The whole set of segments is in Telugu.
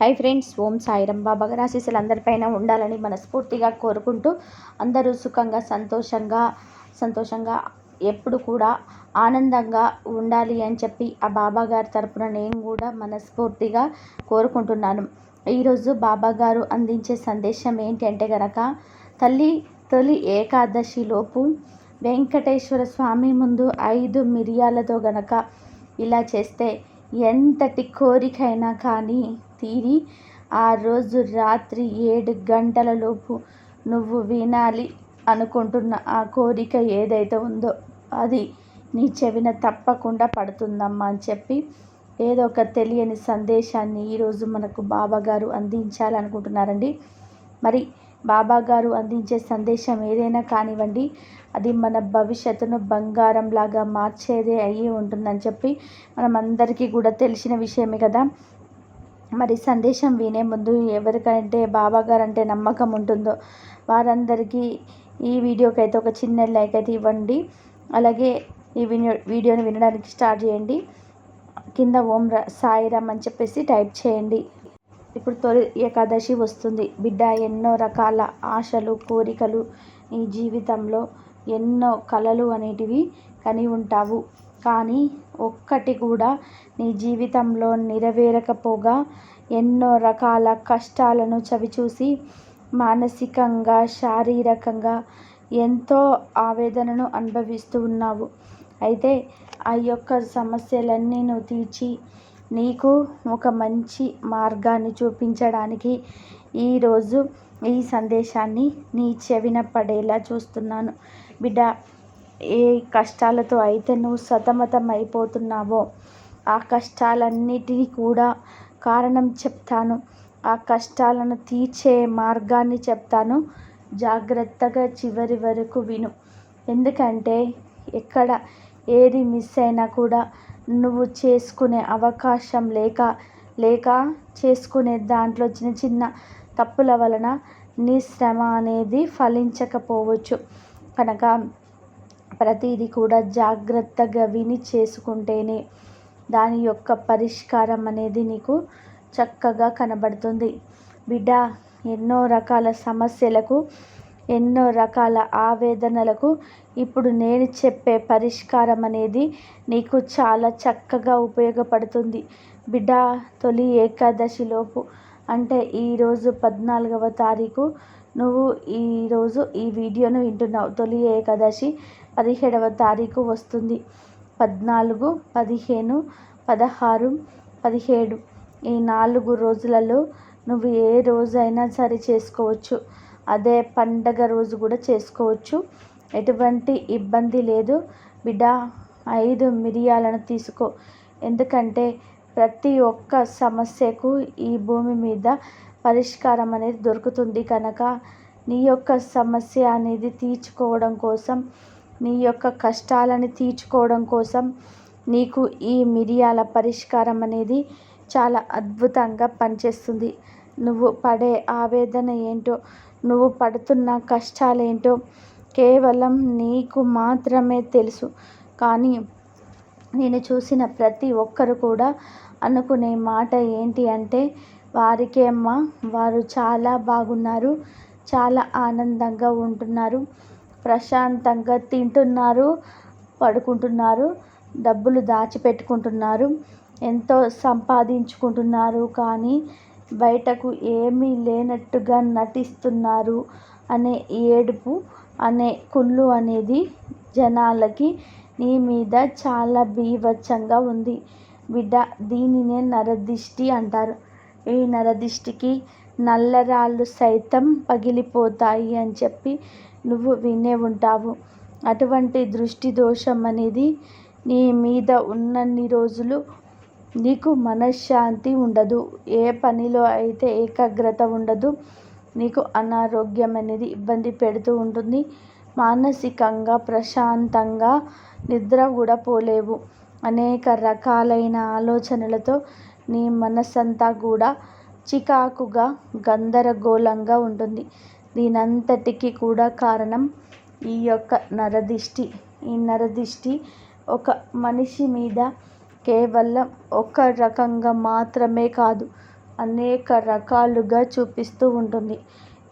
హై ఫ్రెండ్స్ ఓం సాయిరం బాబా ఆశీస్సులు అందరిపైన ఉండాలని మనస్ఫూర్తిగా కోరుకుంటూ అందరూ సుఖంగా సంతోషంగా సంతోషంగా ఎప్పుడు కూడా ఆనందంగా ఉండాలి అని చెప్పి ఆ బాబా గారి తరపున నేను కూడా మనస్ఫూర్తిగా కోరుకుంటున్నాను. ఈరోజు బాబా గారు అందించే సందేశం ఏంటి అంటే గనక తల్లి తొలి ఏకాదశిలోపు వెంకటేశ్వర స్వామి ముందు ఐదు మిరియాలతో గనక ఇలా చేస్తే ఎంతటి కోరికైనా కానీ తీరి ఆ రోజు రాత్రి ఏడు గంటలలోపు నువ్వు వినాలి అనుకుంటున్న ఆ కోరిక ఏదైతే ఉందో అది నీ చెవిన తప్పకుండా పడుతుందమ్మా అని చెప్పి ఏదో ఒక తెలియని సందేశాన్ని ఈరోజు మనకు బాబాగారు అందించాలనుకుంటున్నారండి. మరి బాబాగారు అందించే సందేశం ఏదైనా కానివ్వండి అది మన భవిష్యత్తును బంగారంలాగా మార్చేదే అయ్యి ఉంటుందని చెప్పి మనం అందరికీ కూడా తెలిసిన విషయమే కదా. మరి సందేశం వినే ముందు ఎవరికంటే బాబా గారు అంటే నమ్మకం ఉంటుందో వారందరికీ ఈ వీడియోకి అయితే ఒక చిన్న లైక్ అయితే ఇవ్వండి. అలాగే ఈ వీడియోని వినడానికి స్టార్ట్ చేయండి. కింద ఓం సాయిరామ్ అని చెప్పేసి టైప్ చేయండి. ఇప్పుడు తొలి ఏకాదశి వస్తుంది. బిడ్డ ఎన్నో రకాల ఆశలు కోరికలు నీ జీవితంలో ఎన్నో కళలు అనేటివి కని ఉంటావు కానీ ఒక్కటి కూడా నీ జీవితంలో నెరవేరకపోగా ఎన్నో రకాల కష్టాలను చవిచూసి మానసికంగా శారీరకంగా ఎంతో ఆవేదనను అనుభవిస్తూ ఉన్నావు. అయితే ఆ యొక్క సమస్యలన్నీ నువ్వు తీర్చి నీకు ఒక మంచి మార్గాన్ని చూపించడానికి ఈరోజు ఈ సందేశాన్ని నీ చెవిన పడేలా చూస్తున్నాను. బిడ్డ ఏ కష్టాలతో అయితే నువ్వు సతమతం అయిపోతున్నావో ఆ కష్టాలన్నిటినీ కూడా కారణం చెప్తాను. ఆ కష్టాలను తీర్చే మార్గాన్ని చెప్తాను. జాగ్రత్తగా చివరి వరకు విను. ఎందుకంటే ఎక్కడ ఏది మిస్ అయినా కూడా నువ్వు చేసుకునే అవకాశం లేక లేక చేసుకునే దాంట్లో చిన్న చిన్న తప్పుల వలన నీ శ్రమ అనేది ఫలించకపోవచ్చు. కనుక ప్రతిదీ కూడా జాగ్రత్తగా విని చేసుకుంటేనే దాని యొక్క పరిష్కారం అనేది నీకు చక్కగా కనబడుతుంది. బిడ్డ ఎన్నో రకాల సమస్యలకు ఎన్నో రకాల ఆవేదనలకు ఇప్పుడు నేను చెప్పే పరిష్కారం అనేది నీకు చాలా చక్కగా ఉపయోగపడుతుంది. బిడ్డ తొలి ఏకాదశిలోపు అంటే ఈరోజు పద్నాలుగవ తారీఖు నువ్వు ఈరోజు ఈ వీడియోను వింటున్నావు. తొలి ఏకాదశి పదిహేడవ తారీఖు వస్తుంది. పద్నాలుగు పదిహేను పదహారు పదిహేడు. ఈ నాలుగు రోజులలో నువ్వు ఏ రోజైనా సరే చేసుకోవచ్చు. అదే పండగ రోజు కూడా చేసుకోవచ్చు. ఎటువంటి ఇబ్బంది లేదు. బిడ్డ ఐదు మిరియాలను తీసుకో. ఎందుకంటే ప్రతి ఒక్క సమస్యకు ఈ భూమి మీద పరిష్కారం అనేది దొరుకుతుంది కనుక నీ యొక్క సమస్య అనేది తీర్చుకోవడం కోసం నీ యొక్క కష్టాలను తీర్చుకోవడం కోసం నీకు ఈ మిరియాల పరిష్కారం అనేది చాలా అద్భుతంగా పనిచేస్తుంది. నువ్వు పడే ఆవేదన ఏంటో నువ్వు పడుతున్న కష్టాలేంటో కేవలం నీకు మాత్రమే తెలుసు. కానీ నేను చూసిన ప్రతి ఒక్కరు కూడా అనుకునే మాట ఏంటి అంటే వారికేమ్మా వారు చాలా బాగున్నారు చాలా ఆనందంగా ఉంటున్నారు. ప్రశాంతంగా తింటున్నారు పడుకుంటున్నారు డబ్బులు దాచిపెట్టుకుంటున్నారు ఎంతో సంపాదించుకుంటున్నారు కానీ బయటకు ఏమీ లేనట్టుగా నటిస్తున్నారు అనే ఏడుపు అనే కుళ్ళు అనేది జనాలకి నీ మీద చాలా బీభత్సంగా ఉంది. బిడ్డ దీనినే నరదిష్టి అంటారు. ఈ నరదిష్టికి నల్లరాళ్ళు సైతం పగిలిపోతాయి అని చెప్పి నువ్వు వినే ఉంటావు. అటువంటి దృష్టి దోషం అనేది నీ మీద ఉన్నన్ని రోజులు నీకు మనశ్శాంతి ఉండదు. ఏ పనిలో అయితే ఏకాగ్రత ఉండదు నీకు అనారోగ్యం అనేది ఇబ్బంది పెడుతూ ఉంటుంది. మానసికంగా ప్రశాంతంగా నిద్ర కూడా పోలేవు. అనేక రకాలైన ఆలోచనలతో నీ మనసంతా కూడా చికాకుగా గందరగోళంగా ఉంటుంది. దీనంతటికీ కూడా కారణం ఈ యొక్క నరదిష్టి. ఈ నరదిష్టి ఒక మనిషి మీద కేవలం ఒక రకంగా మాత్రమే కాదు అనేక రకాలుగా చూపిస్తూ ఉంటుంది.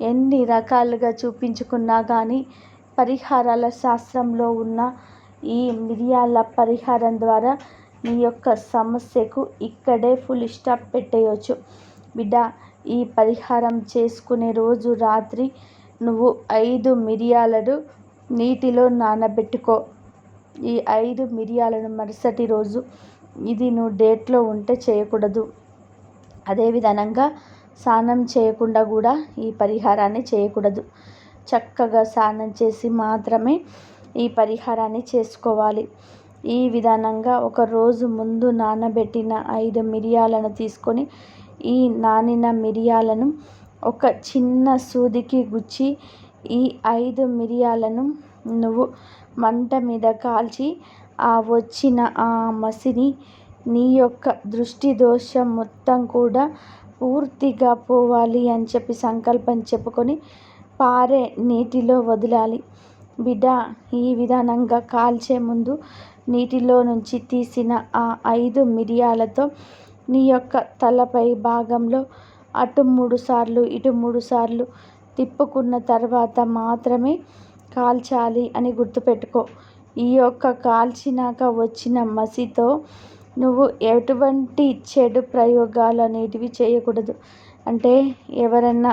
ఎన్ని రకాలుగా చూపించుకున్నా కానీ పరిహారాల శాస్త్రంలో ఉన్న ఈ మిరియాల పరిహారం ద్వారా నీ యొక్క సమస్యకు ఇక్కడే ఫుల్ స్టాప్ పెట్టేయచ్చు. బిడ్డ ఈ పరిహారం చేసుకునే రోజు రాత్రి నువ్వు ఐదు మిరియాలను నీటిలో నానబెట్టుకో. ఈ ఐదు మిరియాలను మరుసటి రోజు ఇది నువ్వు డేట్లో ఉంటే చేయకూడదు. అదేవిధంగా స్నానం చేయకుండా కూడా ఈ పరిహారాన్ని చేయకూడదు. చక్కగా స్నానం చేసి మాత్రమే ఈ పరిహారాన్ని చేసుకోవాలి. ఈ విధానంగా ఒక రోజు ముందు నానబెట్టిన ఐదు మిరియాలను తీసుకొని ఈ నానిన మిరియాలను ఒక చిన్న సూదికి గుచ్చి ఈ ఐదు మిరియాలను నువ్వు మంట మీద కాల్చి ఆ వచ్చిన ఆ మసిని నీ యొక్క దృష్టి దోషం మొత్తం కూడా పూర్తిగా పోవాలి అని చెప్పి సంకల్పం చెప్పుకొని పారే నీటిలో వదలాలి. బిడ్డ ఈ విధానంగా కాల్చే ముందు నీటిలో నుంచి తీసిన ఆ ఐదు మిరియాలతో నీ యొక్క తలపై భాగంలో అటు మూడు సార్లు ఇటు మూడు సార్లు తిప్పుకున్న తర్వాత మాత్రమే కాల్చాలి అని గుర్తుపెట్టుకో. ఈ యొక్క కాల్చినాక వచ్చిన మసితో నువ్వు ఎటువంటి చెడు ప్రయోగాలు అనేటివి చేయకూడదు. అంటే ఎవరన్నా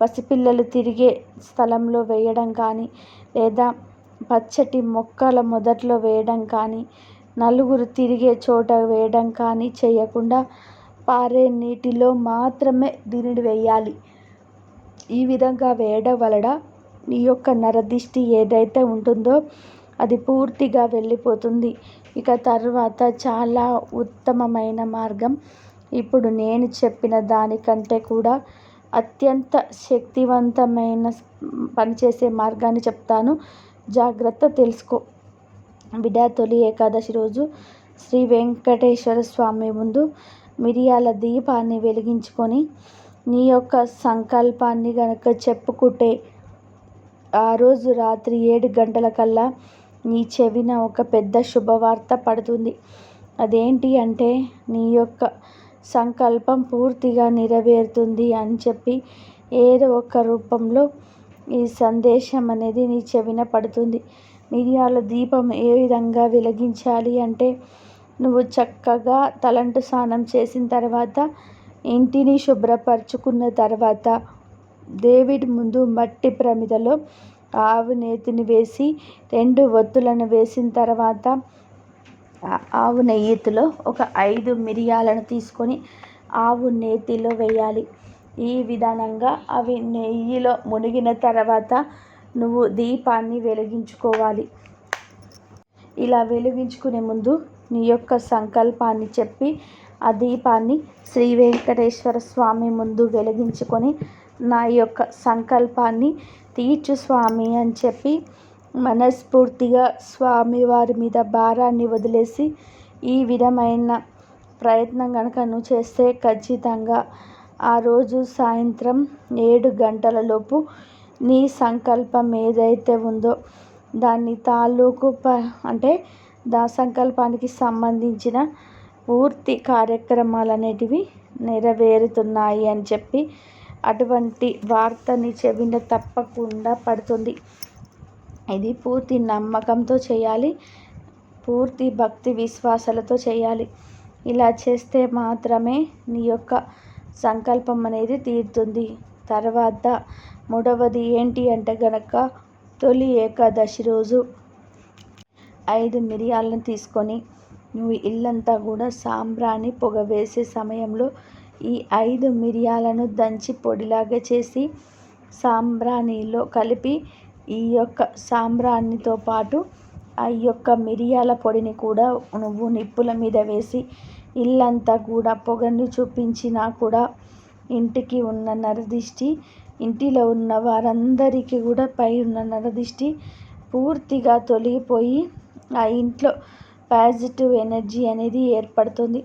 పసిపిల్లలు తిరిగే స్థలంలో వేయడం కానీ లేదా పచ్చటి మొక్కల మొదట్లో వేయడం కానీ నలుగురు తిరిగే చోట వేయడం కానీ చేయకుండా పారే నీటిలో మాత్రమే దీనిని వేయాలి. ఈ విధంగా వేయడం వలన నీ యొక్క నరదిష్టి ఏదైతే ఉంటుందో అది పూర్తిగా వెళ్ళిపోతుంది. ఇక తర్వాత చాలా ఉత్తమమైన మార్గం. ఇప్పుడు నేను చెప్పిన దానికంటే కూడా అత్యంత శక్తివంతమైన పనిచేసే మార్గాన్ని చెప్తాను. జాగ్రత్త తెలుసుకో. బిడ్డ తొలి ఏకాదశి రోజు శ్రీ వెంకటేశ్వర స్వామి ముందు మిరియాల దీపాన్ని వెలిగించుకొని నీ యొక్క సంకల్పాన్ని కనుక చెప్పుకుంటే ఆ రోజు రాత్రి ఏడు గంటల కల్లా నీ చెవిన ఒక పెద్ద శుభవార్త పడుతుంది. అదేంటి అంటే నీ యొక్క సంకల్పం పూర్తిగా నెరవేరుతుంది అని చెప్పి ఏదో ఒక రూపంలో ఈ సందేశం అనేది నీ చెవిన పడుతుంది. మిరియాల దీపం ఏ విధంగా వెలిగించాలి అంటే నువ్వు చక్కగా తలంటు స్నానం చేసిన తర్వాత ఇంటిని శుభ్రపరచుకున్న తర్వాత దేవుడి ముందు మట్టి ప్రమిదలో ఆవు నేతిని వేసి రెండు ఒత్తులను వేసిన తర్వాత ఆవు నెయ్యితిలో ఒక ఐదు మిరియాలను తీసుకొని ఆవు నేతిలో వేయాలి. ఈ విధానంగా అవి నెయ్యిలో మునిగిన తర్వాత నువ్వు దీపాన్ని వెలిగించుకోవాలి. ఇలా వెలిగించుకునే ముందు నీ యొక్క సంకల్పాన్ని చెప్పి ఆ దీపాన్ని శ్రీ వెంకటేశ్వర స్వామి ముందు వెలిగించుకొని నా యొక్క సంకల్పాన్ని తీర్చు స్వామి అని చెప్పి మనస్ఫూర్తిగా స్వామి వారి మీద భారాన్ని వదిలేసి ఈ విధమైన ప్రయత్నం కనుక నువ్వు చేస్తే ఖచ్చితంగా ఆ రోజు సాయంత్రం ఏడు గంటలలోపు నీ సంకల్పం ఏదైతే ఉందో దాన్ని తాలూకు ప అంటే దా సంకల్పానికి సంబంధించిన పూర్తి కార్యక్రమాలు అనేటివి నెరవేరుతున్నాయి అని చెప్పి అటువంటి వార్తని చెవిన తప్పకుండా పడుతుంది. ఇది పూర్తి నమ్మకంతో చేయాలి. పూర్తి భక్తి విశ్వాసాలతో చేయాలి. ఇలా చేస్తే మాత్రమే నీ యొక్క సంకల్పం అనేది తీరుతుంది. తర్వాత మూడవది ఏంటి అంటే గనక తొలి ఏకాదశి రోజు ఐదు మిరియాలను తీసుకొని నువ్వు ఇల్లంతా కూడా సాంబ్రాణి పొగ వేసే సమయంలో ఈ ఐదు మిరియాలను దంచి పొడిలాగా చేసి సాంబ్రాణిలో కలిపి ఈ యొక్క సాంబ్రాణితో పాటు ఆ యొక్క మిరియాల పొడిని కూడా నువ్వు నిప్పుల మీద వేసి ఇల్లంతా కూడా పొగను చూపించినా కూడా ఇంటికి ఉన్న నరదిష్టి ఇంటిలో ఉన్న వారందరికీ కూడా పై ఉన్న నరదిష్టి పూర్తిగా తొలగిపోయి ఆ ఇంట్లో పాజిటివ్ ఎనర్జీ అనేది ఏర్పడుతుంది.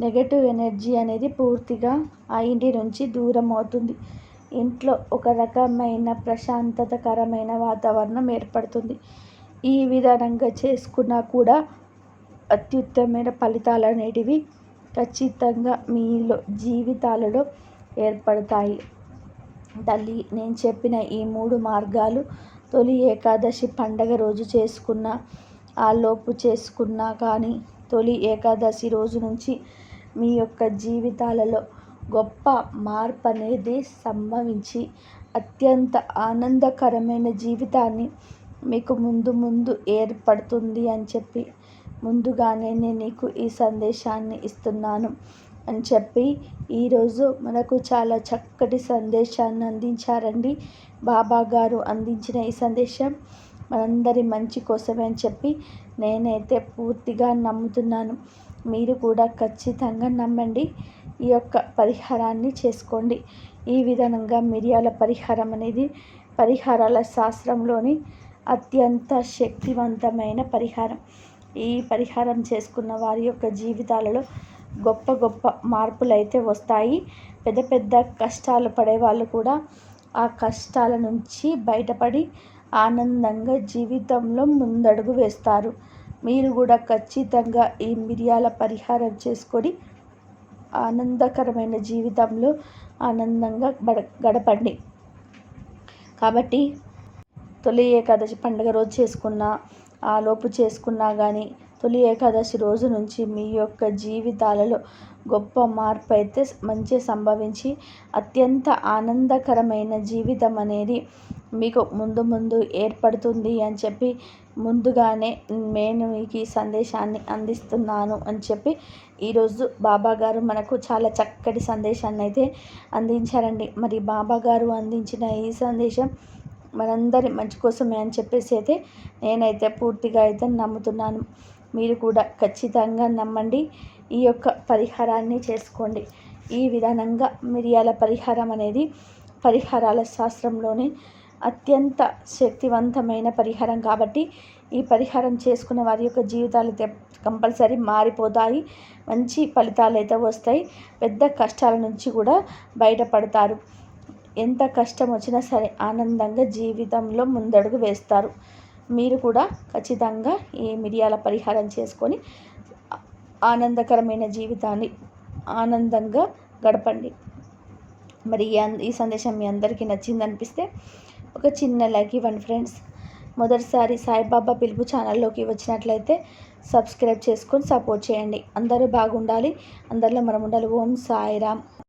నెగటివ్ ఎనర్జీ అనేది పూర్తిగా ఆ ఇంటి నుంచి దూరం అవుతుంది. ఇంట్లో ఒక రకమైన ప్రశాంతతకరమైన వాతావరణం ఏర్పడుతుంది. ఈ విధానంగా చేసుకున్నా కూడా అత్యుత్తమైన ఫలితాలు అనేటివి ఖచ్చితంగా మీలో జీవితాలలో ఏర్పడతాయి. తల్లి నేను చెప్పిన ఈ మూడు మార్గాలు తొలి ఏకాదశి పండగ రోజు చేసుకున్న ఆలోపు చేసుకున్నా కానీ తొలి ఏకాదశి రోజు నుంచి మీ యొక్క జీవితాలలో గొప్ప మార్పు అనేది సంభవించి అత్యంత ఆనందకరమైన జీవితాన్ని మీకు ముందు ముందు ఏర్పడుతుంది అని చెప్పి ముందుగానే నేను నీకు ఈ సందేశాన్ని ఇస్తున్నాను. అని చెప్పి ఈరోజు మనకు చాలా చక్కటి సందేశాన్ని అందించారండి. బాబా గారు అందించిన ఈ సందేశం మనందరి మంచి కోసమే అని చెప్పి నేనైతే పూర్తిగా నమ్ముతున్నాను. మీరు కూడా ఖచ్చితంగా నమ్మండి. ఈ యొక్క పరిహారాన్ని చేసుకోండి. ఈ విధంగా మిరియాల పరిహారం అనేది పరిహారాల శాస్త్రంలోని అత్యంత శక్తివంతమైన పరిహారం. ఈ పరిహారం చేసుకున్న వారి యొక్క జీవితాలలో గొప్ప గొప్ప మార్పులు అయితే వస్తాయి. పెద్ద పెద్ద కష్టాలు పడే వాళ్ళు కూడా ఆ కష్టాల నుంచి బయటపడి ఆనందంగా జీవితంలో ముందడుగు వేస్తారు. మీరు కూడా ఖచ్చితంగా ఈ మిరియాల పరిహారం చేసుకొని ఆనందకరమైన జీవితంలో ఆనందంగా గడ గడపండి. కాబట్టి తొలి ఏకాదశి పండుగ రోజు చేసుకున్నా లోపు చేసుకున్నా కానీ తొలి ఏకాదశి రోజు నుంచి మీ యొక్క జీవితాలలో గొప్ప మార్పు అయితే మంచి సంభవించి అత్యంత ఆనందకరమైన జీవితం అనేది మీకు ముందు ముందు ఏర్పడుతుంది అని చెప్పి ముందుగానే నేను మీకు ఈ సందేశాన్ని అందిస్తున్నాను అని చెప్పి ఈరోజు బాబా గారు మనకు చాలా చక్కటి సందేశాన్ని అయితే అందించారండి. మరి బాబా గారు అందించిన ఈ సందేశం మనందరి మంచి కోసమే అని చెప్పేసి అయితే నేనైతే పూర్తిగా అయితే నమ్ముతున్నాను. మీరు కూడా ఖచ్చితంగా నమ్మండి. ఈ యొక్క పరిహారాన్ని చేసుకోండి. ఈ విధానంగా మిరియాల పరిహారం అనేది పరిహారాల శాస్త్రంలోనే అత్యంత శక్తివంతమైన పరిహారం కాబట్టి ఈ పరిహారం చేసుకున్న వారి యొక్క జీవితాలు కంపల్సరీ మారిపోతాయి. మంచి ఫలితాలు అయితే వస్తాయి. పెద్ద కష్టాల నుంచి కూడా బయటపడతారు. ఎంత కష్టం వచ్చినా సరే ఆనందంగా జీవితంలో ముందడుగు వేస్తారు. మీరు కూడా ఖచ్చితంగా ఈ మిరియాల పరిహారం చేసుకొని ఆనందకరమైన జీవితాన్ని ఆనందంగా గడపండి. మరి ఈ సందేశం మీ అందరికీ నచ్చింది అనిపిస్తే ఒక చిన్న లైక్ ఇవ్వండి ఫ్రెండ్స్. మొదటిసారి సాయిబాబా పిలుపు ఛానల్లోకి వచ్చినట్లయితే సబ్స్క్రైబ్ చేసుకొని సపోర్ట్ చేయండి. అందరూ బాగుండాలి. అందరిలో మనం ఉండాలి. ఓం సాయిరామ్.